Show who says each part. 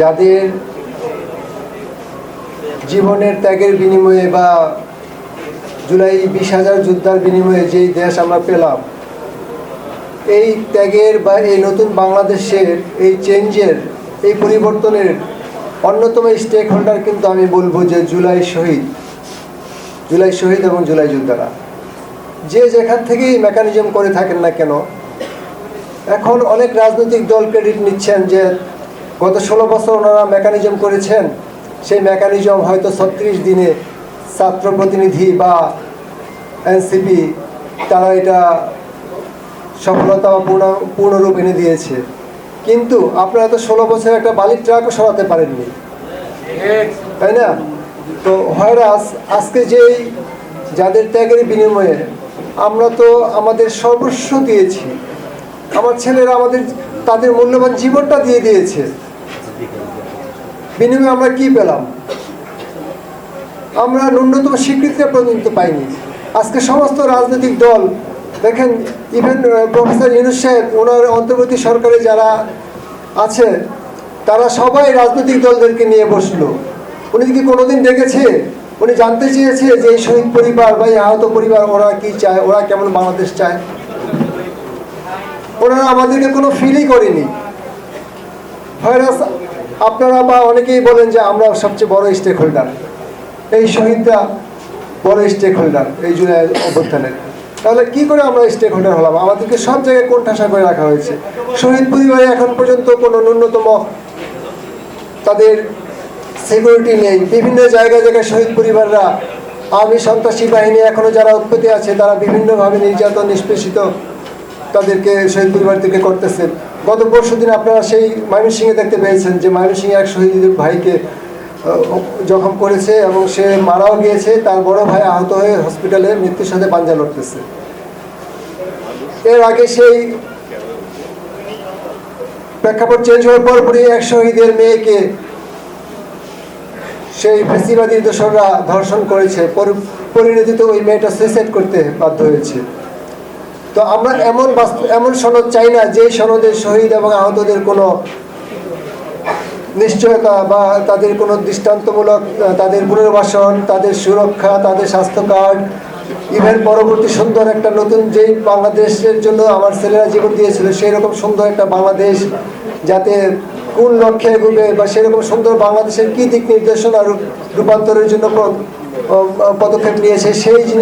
Speaker 1: যাদের জীবনের ত্যাগের বিনিময়ে বা জুলাই বিশ হাজার যোদ্ধার বিনিময়ে যেই দেশ আমরা পেলাম, এই ত্যাগের বা এই নতুন বাংলাদেশের এই চেঞ্জের, এই পরিবর্তনের অন্যতম স্টেক হোল্ডার কিন্তু আমি বলব যে জুলাই শহীদ। জুলাই শহীদ এবং জুলাই যোদ্ধারা। যে যেখান থেকেই মেকানিজম করে থাকেন না কেন, এখন অনেক রাজনৈতিক দল ক্রেডিট নিচ্ছেন যে গত ষোলো বছর ওনারা মেকানিজম করেছেন। সেই মেকানিজম হয়তো ছত্রিশ দিনে ছাত্র প্রতিনিধি বা এনসিপি তারা এটা সফলতা পূর্ণ, পূর্ণরূপ এনে দিয়েছে। কিন্তু আপনারা তো ষোলো বছর একটা বালির ট্রাকও সরাতে পারেননি। তাই না? তো হয়রাস আজকে যেই যাদের ত্যাগের বিনিময়ে আমরা তো আমাদের সর্বস্ব দিয়েছি। আমার ছেলেরা আমাদের তাদের মূল্যবান জীবনটা দিয়ে দিয়েছে। বিনিময়ে আমরা কি পেলাম? আমরা ন্যূনতম স্বীকৃতিটা পর্যন্ত পাইনি। আজকে সমস্ত রাজনৈতিক দল, দেখেন ইভেন প্রফেসর ইউনুস সাহেব, ওনার অন্তর্বর্তী সরকারে যারা আছে, তারা সবাই রাজনৈতিক দলদেরকে নিয়ে বসল। উনি কি কোনোদিন ডেকেছে উনি জানতে চেয়েছে যে এই শহীদ পরিবার বা এই আহত পরিবার ওরা কি চায়, ওরা কেমন বাংলাদেশ চায়। ওনারা আমাদেরকে কোনো ফিলই করেনি। ভাইরাস, আপনারা বা অনেকেই বলেন যে আমরা সবচেয়ে বড় স্টেক হোল্ডার এই শহীদরা বড় স্টেক হোল্ডার এই জুলাই অভ্যুত্থানের তাহলে কি করে আমরা স্টেক হোল্ডার হলাম? আমাদেরকে সব জায়গায় কোন ঠাসা করে রাখা হয়েছে। শহীদ পরিবারে এখন পর্যন্ত কোনো ন্যূনতম তাদের সিকিউরিটি নেই। বিভিন্ন জায়গায় জায়গায় শহীদ পরিবাররা আমি সন্ত্রাসী বাহিনী এখনও যারা উৎপত্তি আছে, তারা বিভিন্নভাবে নির্যাতন, নিষ্পেষিত তাদেরকে, শহীদ পরিবার থেকে করতেছেন। গত পরশু দিন আপনারা সেই ময়মনসিংহে দেখতে পেয়েছেন যে ময়মনসিংহে এক শহীদ ভাইকে জখম করেছে এবং সে মারাও গিয়েছে। তার বড় ভাই আহত হয়ে হসপিটালে মৃত্যুর সাথে পাঞ্জা লড়তেছে। এর আগে সেই প্রেক্ষাপট চেঞ্জ হওয়ার পরপরই এক শহীদের মেয়েকে সেই ফেসিবাদী দোসররা ধর্ষণ করেছে। পরিণতিতে ওই মেয়েটা সুইসাইড করতে বাধ্য হয়েছে। তো আমরা এমন এমন সনদ চাই না যে সনদের শহীদ এবং আহতদের কোনো নিশ্চয়তা বা তাদের কোনো দৃষ্টান্তমূলক তাদের পুনর্বাসন, তাদের সুরক্ষা, তাদের স্বাস্থ্য কার্ড ইভেন পরবর্তী সুন্দর একটা নতুন যেই বাংলাদেশের জন্য আমার ছেলেরা জীবন দিয়েছিল সেই রকম সুন্দর একটা বাংলাদেশ যাতে কোন লক্ষ্যে এগোবে বা সেরকম সুন্দর বাংলাদেশের কী দিক নির্দেশনা রূপ- রূপান্তরের জন্য পদক্ষেপ নিয়েছে, সেই জিনিস